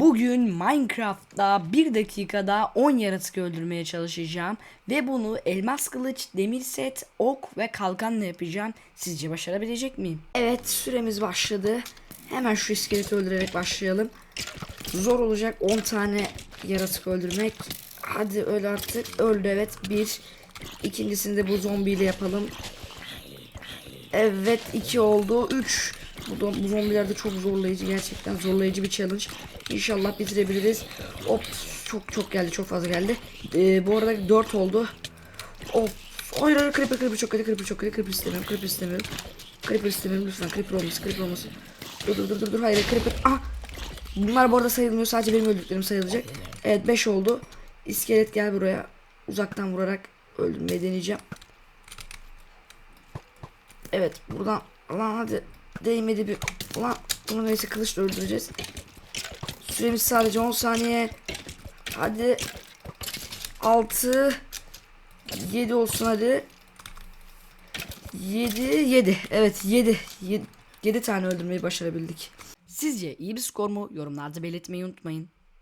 Bugün Minecraft'ta 1 dakikada 10 yaratık öldürmeye çalışacağım. Ve bunu elmas kılıç, demir set, ok ve kalkanla yapacağım. Sizce başarabilecek miyim? Evet süremiz başladı. Hemen şu iskeleti öldürerek başlayalım. Zor olacak 10 tane yaratık öldürmek. Hadi öl artık. Öldü evet. Bir. İkincisini de bu zombiyle yapalım. Evet 2 oldu. 3. Bu, bu zombiler de çok zorlayıcı. Gerçekten zorlayıcı bir challenge. İnşallah bitirebiliriz. Hop çok çok geldi. Çok fazla geldi. Ee, bu arada 4 oldu. Hop. Hayır hayır creeper creeper çok kötü creeper çok kötü creeper istemiyorum creeper istemiyorum. Creeper istemiyorum lütfen creeper olmasın creeper olmasın. Dur dur dur dur hayır creeper. Ah. Bunlar bu arada sayılmıyor sadece benim öldüklerim sayılacak. Evet 5 oldu. İskelet gel buraya. Uzaktan vurarak öldürmeyi deneyeceğim. Evet buradan lan hadi değmedi bir lan bunu neyse kılıçla öldüreceğiz. Süremiz sadece 10 saniye. Hadi 6 7 olsun hadi. 7 7 evet 7 7, 7 tane öldürmeyi başarabildik. Sizce iyi bir skor mu? Yorumlarda belirtmeyi unutmayın.